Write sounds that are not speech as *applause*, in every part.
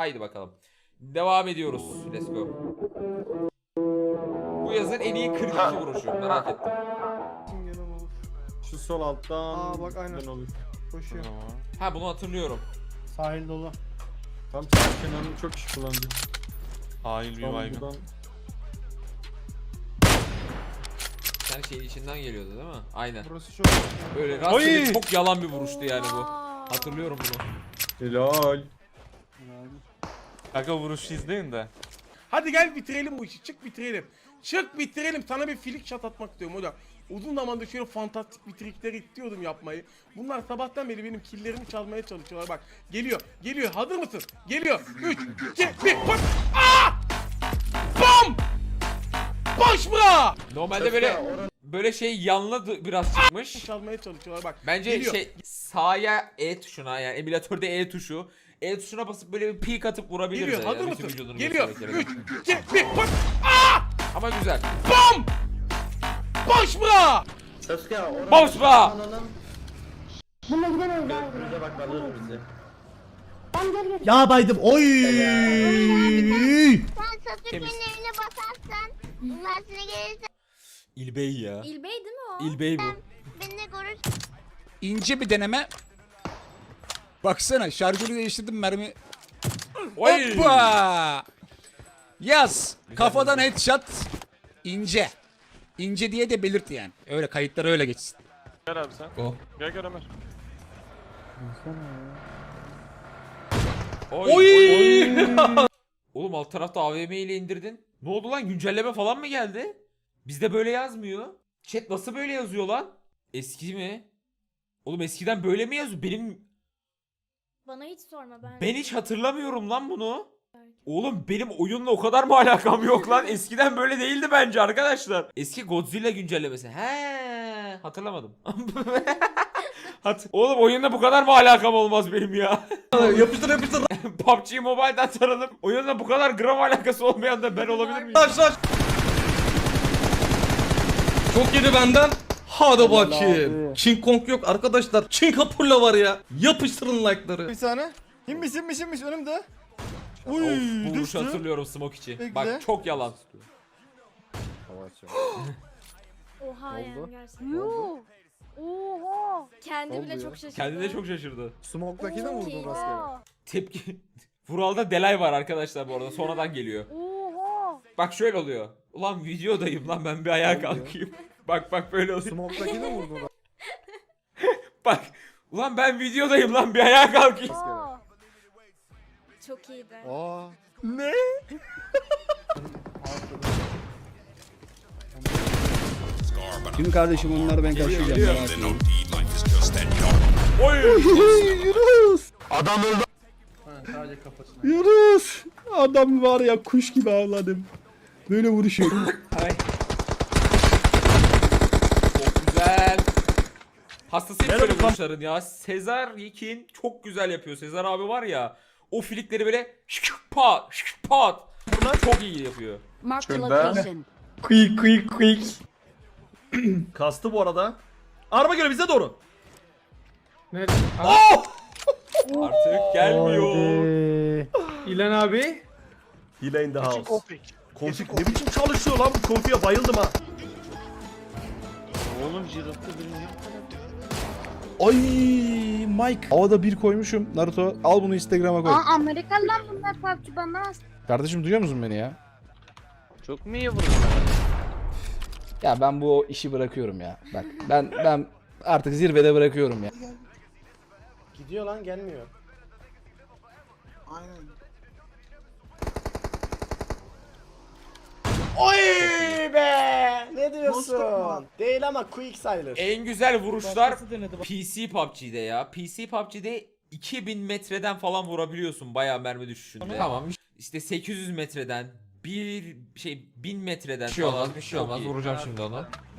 Haydi bakalım. Devam ediyoruz. Let's go. Bu yazın en iyi 42 vuruşu. Merak ettim. Şu sol alttan. Aa, bak aynen. olur. Koşuyor. Ha bunu hatırlıyorum. Sahil dolu. Tam sağ kenarını çok kişi kullandı. Hain bir baygın. buradan. Sen şeyin içinden geliyordu değil mi? Aynen. Burası çok Böyle rastgele çok yalan bir vuruştu yani bu. Hatırlıyorum bunu. Helal. Kanka vuruşu izleyin de. Hadi gel bitirelim bu işi. Çık bitirelim. Çık bitirelim. Sana bir filik shot atmak istiyorum hocam. Uzun zamandır şöyle fantastik bir trikler istiyordum yapmayı. Bunlar sabahtan beri benim killerimi çalmaya çalışıyorlar. Bak geliyor. Geliyor. Hazır mısın? Geliyor. 3, 2, 1. Koş. Aa! Bam! Boş bırak! Normalde böyle böyle şey yanlı d- biraz çıkmış. Çalmaya çalışıyorlar bak. Bence Geliyor. şey sağa E tuşuna yani emülatörde E tuşu. E tuşuna basıp böyle bir peek atıp vurabiliriz. Geliyor. yani, Hazır bütün mısın? Geliyor. göstererek. 3, 2, 1. Koş. Ama güzel. Bam! Boş bırak! Boş be! Bununla gidemeyiz abi. Bak alır bizi. Ben gel gel. Ya baydım. Oy! Sen Satürk'ün Temiz. evine basarsan bunlar sana gelirse İlbey ya. İlbey değil mi o? İlbey bu. benimle görürsün. İnce bir deneme. Baksana şarjörü değiştirdim mermi. Oy! Hoppa! Yaz. Kafadan headshot. İnce. İnce diye de belirt yani. Öyle kayıtlara öyle geçsin. Gel abi sen. O. Gel gel Ömer. Oy! *laughs* Oğlum alt tarafta AVM ile indirdin. Ne oldu lan güncelleme falan mı geldi? Bizde böyle yazmıyor. Chat nasıl böyle yazıyor lan? Eski mi? Oğlum eskiden böyle mi yazıyor? Benim Bana hiç sorma ben. ben hiç hatırlamıyorum lan bunu. Oğlum benim oyunla o kadar mı *laughs* alakam yok lan? Eskiden böyle değildi bence arkadaşlar. Eski Godzilla güncellemesi. He, hatırlamadım. *laughs* Hat Oğlum oyunla bu kadar mı alakam olmaz benim ya? *laughs* yapıştır yapıştır. PUBG Mobile'dan tanınıp oyunla bu kadar gram alakası olmayan da ben olabilir miyim? Aşağı. Çok yedi benden. Hadi bakayım. King Kong yok arkadaşlar. King Kapurla var ya. Yapıştırın like'ları. Bir saniye. Kimmiş kimmiş kimmiş önümde. Of, Uy bu vuruşu düştü. hatırlıyorum smoke içi. Bekle. Bak çok yalan. *gasps* Oha yani gerçekten. Yuh. Oha. Kendi bile çok şaşırdı. Kendi de çok şaşırdı. Smoke'daki de Çok vurdu iyi. rastgele. Tepki. *laughs* Vural'da delay var arkadaşlar bu arada. Sonradan geliyor. Oha. Bak şöyle oluyor. Ulan videodayım lan ben bir ayağa kalkayım. Bak bak böyle oluyor. Smoke'daki de vurdu *laughs* Bak. Ulan ben videodayım lan bir ayağa kalkayım. Oha. Çok iyiydi. Aa. Ne? *laughs* Şimdi kardeşim onları ben merak etmeyin. Oy. Yunus! Yunus! Adam var ya kuş gibi avladım. Böyle vuruşuyor. *laughs* Ay. Çok güzel. Hastasıyım böyle vuruşların ya. Sezar Yekin çok güzel yapıyor. Sezar abi var ya. O filikleri böyle şık pat şık pat. Bunlar çok iyi yapıyor. Mark the location. Quick quick quick. Kastı bu arada. Araba göre bize doğru. Artık gelmiyor. İlan abi. Hile in the house. Konfig ne biçim çalışıyor lan bu konfiye bayıldım ha. Ay Mike. Havada bir koymuşum. Naruto al bunu Instagram'a koy. Aa Amerikalılar bunlar PUBG banlamaz. Kardeşim duyuyor musun beni ya? Çok mu iyi vurdu? Ya ben bu işi bırakıyorum ya. Bak ben ben artık zirvede bırakıyorum ya. Gidiyor lan gelmiyor. Oy be! Ne diyorsun? Değil ama quick sayılır. En güzel vuruşlar PC PUBG'de ya. PC PUBG'de 2000 metreden falan vurabiliyorsun bayağı mermi düşüşünde. Tamam. İşte 800 metreden bir şey 1000 metreden bir şey olmaz bir şey olmaz vuracağım şimdi onu. *laughs*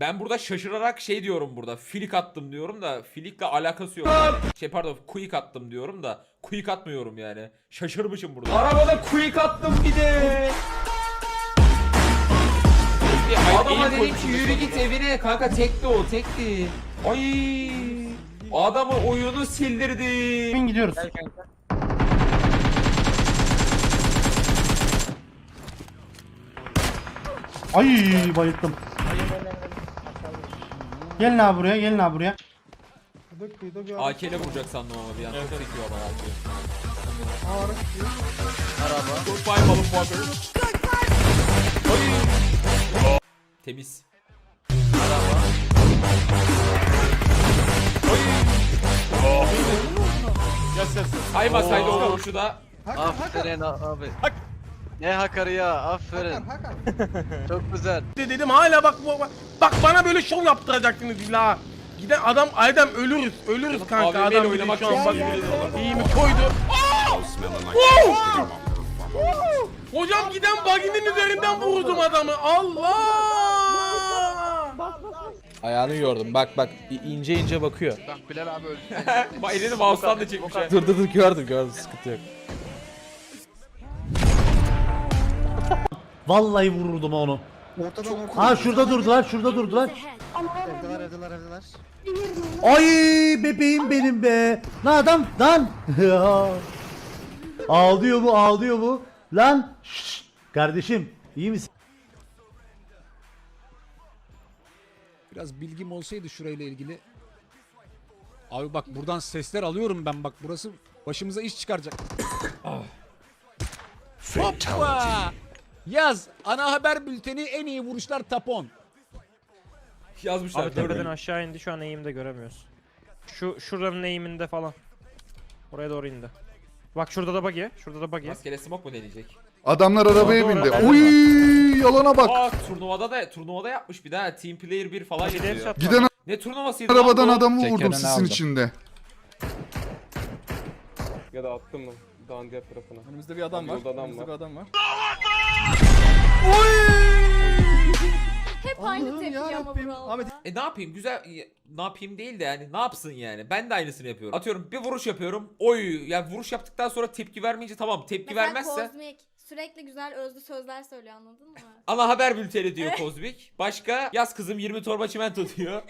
Ben burada şaşırarak şey diyorum burada. Filik attım diyorum da filikle alakası yok. Şey pardon quick attım diyorum da quick atmıyorum yani. Şaşırmışım burada. Arabada quick attım bir de. Adama dedim ki yürü git evine kanka tekti o tekti. Ay! Adamı oyunu sildirdi. gidiyoruz. Ay bayıldım. Gelin abi buraya, gelin abi buraya. AK ile vuracak sandım ama bir an çok sekiyor ama AK. Araba. Goodbye motherfucker. Ay! Temiz. Yas yas. Kaymasaydı o vuruşu da. Aferin abi. Ne hakarı ya aferin. *laughs* Çok güzel. De dedim hala bak bu- bak, bak bana böyle şov yaptıracaktınız illa. Giden adam Aydem ölürüz. Ölürüz kanka AVM adam oynamak şu an çok bak iyi. mi koydu. Aa! Wow! Hocam giden baginin üzerinden vurdum adamı. Allah! Ayağını yordum. Bak bak i- ince ince bakıyor. Bak Bilal abi öldü. *laughs* Bak elini mouse'dan da çekmiş ha. Dur dur dur gördüm gördüm sıkıntı yok. Vallahi vururdum onu. Ha şurada durdular, şurada durdular. Evdeler evdeler evdeler. Ay bebeğim benim be. Lan adam lan. *laughs* ağlıyor bu ağlıyor bu. Lan. Şşş. Kardeşim iyi misin? Biraz bilgim olsaydı şurayla ilgili. Abi bak buradan sesler alıyorum ben bak burası başımıza iş çıkaracak. *coughs* Hoppa! Yaz ana haber bülteni en iyi vuruşlar tapon. Yazmışlar. Abi tepeden aşağı indi şu an eğimde göremiyoruz. Şu şuranın eğiminde falan. Oraya doğru indi. Bak şurada da buggy. Şurada da buggy. Rastgele smoke mu deneyecek? Adamlar arabaya Doğru, bindi. Uy yalana bak. Aa turnuvada da turnuvada yapmış bir daha Team Player 1 falan yazıyor. headshot Giden Ne turnuvasıydı arabadan lan adamı vurdum sisin aldım. içinde. Ya da attım mı? Dağın diğer tarafına. Önümüzde bir adam var. Adam Önümüzde var. bir adam var. Hep aynı tepki ama Vural. Ahmet E ne yapayım? Güzel ne yapayım değil de yani ne yapsın yani? Ben de aynısını yapıyorum. Atıyorum bir vuruş yapıyorum. Oy! Yani vuruş yaptıktan sonra tepki vermeyince tamam tepki Mesela vermezse Kozmik sürekli güzel özlü sözler söylüyor anladın mı? *laughs* ana haber bülteni diyor Kozmik. Başka yaz kızım 20 torba çimento diyor.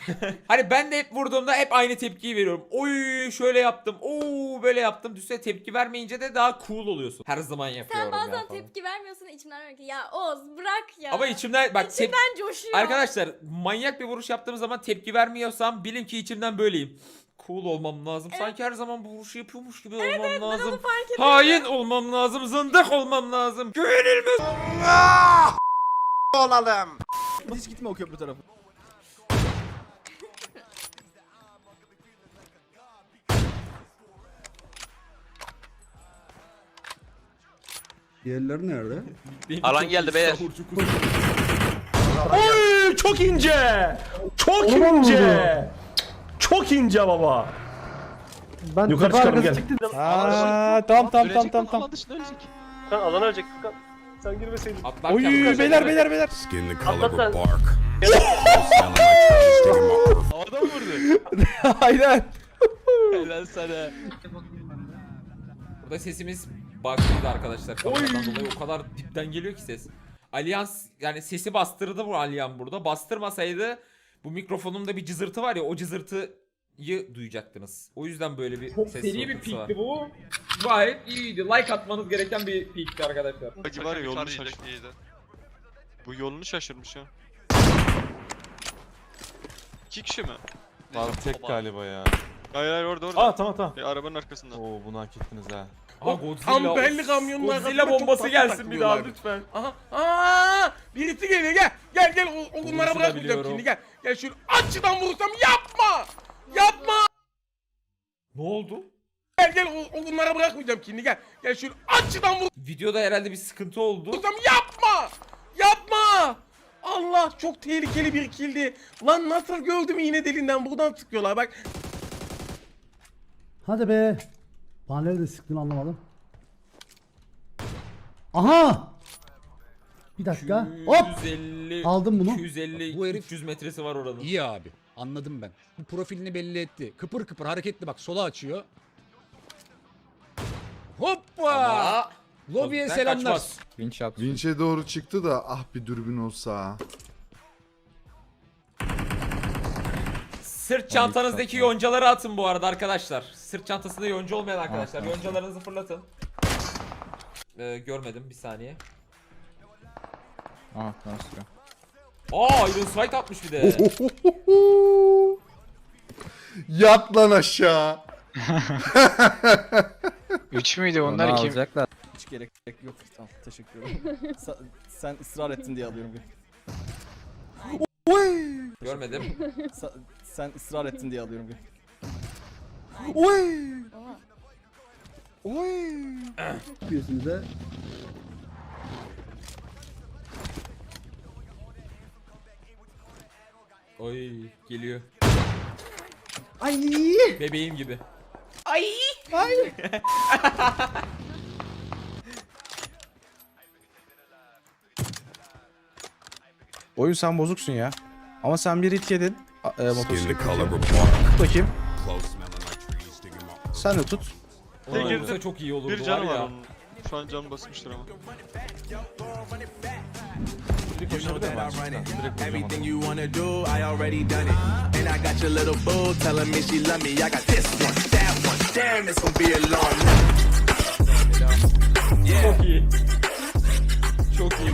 *laughs* hani ben de hep vurduğumda hep aynı tepkiyi veriyorum. Oy şöyle yaptım. Oo böyle yaptım. Düşse tepki vermeyince de daha cool oluyorsun. Her zaman yapıyorum Sen ya bazen falan. tepki vermiyorsun içimden diyorum ki ya Oz bırak ya. Ama içimden bak tep- İçimden coşuyor. Arkadaşlar manyak bir vuruş yaptığım zaman tepki vermiyorsam bilin ki içimden böyleyim. Cool olmam lazım. Sanki her zaman bu vuruşu yapıyormuş gibi olmam lazım. Hain olmam lazım. Zındık olmam lazım. Güvenilmez. hiç gitme o köprü tarafı. Diğerleri nerede? Alan geldi beyler. Oy çok ince. Çok ince. Çok ince baba. Ben Yukarı çıkalım gel. Ha tamam tamam tamam tamam tamam. Alan ölecek Furkan. Sen girmeseydin. Atlarken Oy vuracak. beyler beyler beyler. Atlat sen. Havada mı vurdu? *laughs* Aynen. Helal sana. Burada sesimiz bug'lıydı arkadaşlar. Kameradan dolayı o kadar dipten geliyor ki ses. Allianz yani sesi bastırdı bu Allianz burada. Bastırmasaydı bu mikrofonumda bir cızırtı var ya o cızırtıyı duyacaktınız. O yüzden böyle bir ses seri var. bu. Gayet iyiydi. Like atmanız gereken bir peakti arkadaşlar. Buggy var ya yolunu şaşırmış. Bu yolunu şaşırmış ha. İki kişi mi? Var tek galiba ya. Hayır hayır orada orada. Aa tamam tamam. E, arabanın arkasında. Oo bunu hak ettiniz ha. Aa, Godzilla, Amperli kamyonun Godzilla arkasına çok bombası tatlı gelsin bir daha lütfen. Aha. Aa! Birisi geliyor gel. Gel gel o, o bunlara da bırakmayacağım biliyorum. şimdi gel. Gel şöyle açıdan vurursam yapma. Yapma. Ne oldu? Gel gel o, o bırakmayacağım şimdi gel. Gel şöyle açıdan Videoda herhalde bir sıkıntı oldu. vurursam yapma. Yapma. Allah çok tehlikeli bir kildi. Lan nasıl gördüm iğne deliğinden buradan sıkıyorlar bak. Hadi be. Bana nerede sıktın anlamadım. Aha! Bir dakika. Hop! 250 Aldım bunu. 250 Bu herif- 300 metresi var oranın. İyi abi. Anladım ben. Bu profilini belli etti. Kıpır kıpır hareketli bak sola açıyor. Hoppa! Ama Lobiye selamlar. kaçmaz. Winch up. Vinç'e doğru çıktı da ah bir dürbün olsa. Sırt çantanızdaki yoncaları atın bu arada arkadaşlar. Sırt çantasında yonca olmayan arkadaşlar. Yoncalarınızı fırlatın. Ee, görmedim bir saniye. Ah nasıl ya? Aa Iron Sight atmış bir de. *laughs* Yat lan aşağı. *laughs* 3 müydü onlar kim? Alacaklar. Hiç gerek yok. Tamam teşekkür ederim. *laughs* sen ısrar ettin diye alıyorum. Görmedim. sen ısrar ettin diye alıyorum. Oy geliyor. Ay. Bebeğim gibi. Ay. Ay. Oyun sen bozuksun ya. Ama sen bir hit yedin. E, motosiklet. Bakayım. Sen de tut. Tek girdi. çok iyi olurdu Bir canı var ya. onun. Şu an can basmıştır ama. Everything you wanna do, I already done it. And I got your little boo telling me she love me. I got this one. Damn, it's gonna be a long Çok iyi. Çok iyi.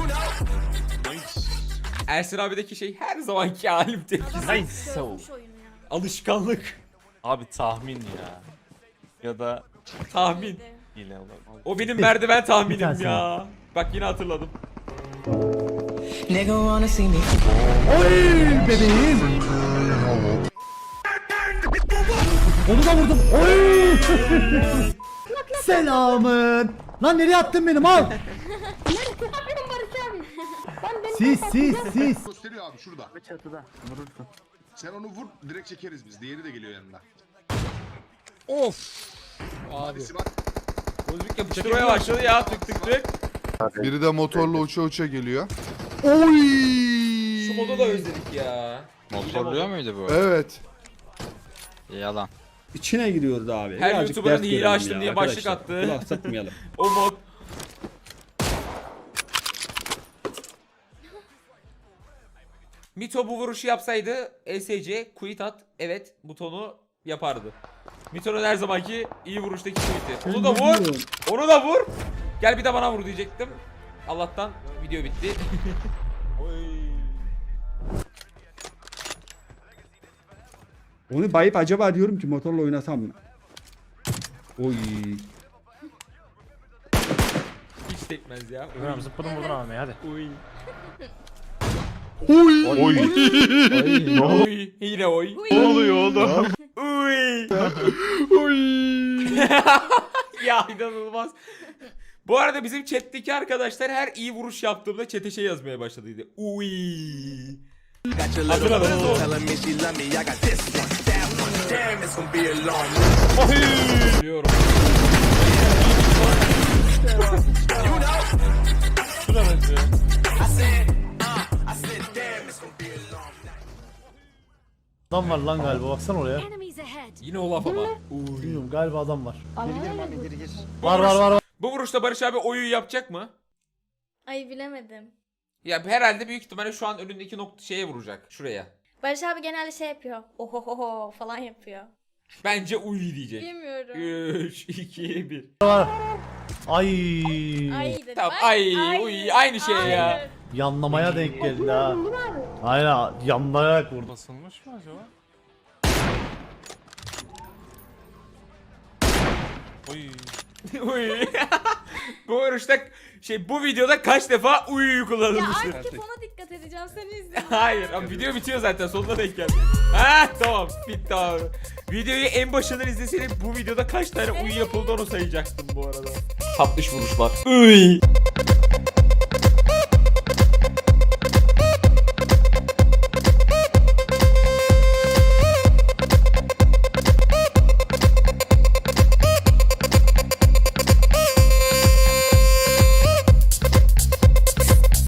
Ersin abideki şey her zamanki halim tepkisi. Oyunu ya. Alışkanlık. Abi tahmin ya. Ya da Tahmin. olur. O benim merdiven tahminim ya. Bak yine hatırladım. Nigga wanna see me. Onu da vurdum. Oy! *laughs* Selamın. Lan nereye attın benim al? Barış abi. Ben benim Sis sis sis. Gösteriyor abi şurada. Çatıda. Vurursun. Sen onu vur direkt çekeriz biz. Diğeri de geliyor yanına. Of. Abi. Bak. Bozuk yapıştırmaya başladı ya tık tık tık. Biri de motorla uça uça geliyor. Oy! Şu modu da özledik ya. Motorluyor muydu bu? Evet. Yalan. İçine giriyordu abi. Her YouTuber'ın hile açtım diye başlık attı. Kulak satmayalım. *laughs* O mod. Mito bu vuruşu yapsaydı ESC quit at evet butonu yapardı. Mito'nun her zamanki iyi vuruştaki quit'i. Onu da vur. Onu da vur. Gel bir de bana vur diyecektim. Allah'tan video bitti. *laughs* Onu bayıp acaba diyorum ki motorla oynasam mı? Oy. Hiç tekmez ya. Ömer zıpladım vurdun abi hadi. Uy. Oy! Oy. Oy. Yine oy. Ne oluyor oğlum? Uy. Uy. *laughs* ya inanılmaz. Bu arada bizim chat'teki arkadaşlar her iyi vuruş yaptığımda chat'e şey yazmaya başladıydı. Uy. Got your little Hatırladınız boo mı? telling me she love me. I got this one, that one. Damn, it's gonna be a long Biliyorum. Adam var lan galiba baksana oraya. Yine o laf ama. Bilmiyorum galiba adam var. Var var var. var. Bu vuruşta Barış abi oyu yapacak mı? Ay bilemedim. Ya herhalde büyük ihtimalle şu an önündeki nokta şeye vuracak. Şuraya. Barış abi genelde şey yapıyor. Ohohoho falan yapıyor. Bence uy diyecek. Bilmiyorum. 3, 2, 1. Ay. Ay dedi. Tamam, bak. ay, uy, aynı şey ya. Yanlamaya denk geldi ha. Aynen yanlayarak vurdu. Basılmış mı acaba? Oy. *laughs* Uy. bu vuruşta şey bu videoda kaç defa uy Ya kullanılmıştır? artık ona dikkat edeceğim seni izliyorum. *laughs* Hayır ama video bitiyor zaten sonuna denk geldi. Ha tamam bitti abi. Videoyu en başından izleseydik bu videoda kaç tane uy yapıldı onu sayacaktım bu arada. Tatlış vuruşlar. Uy.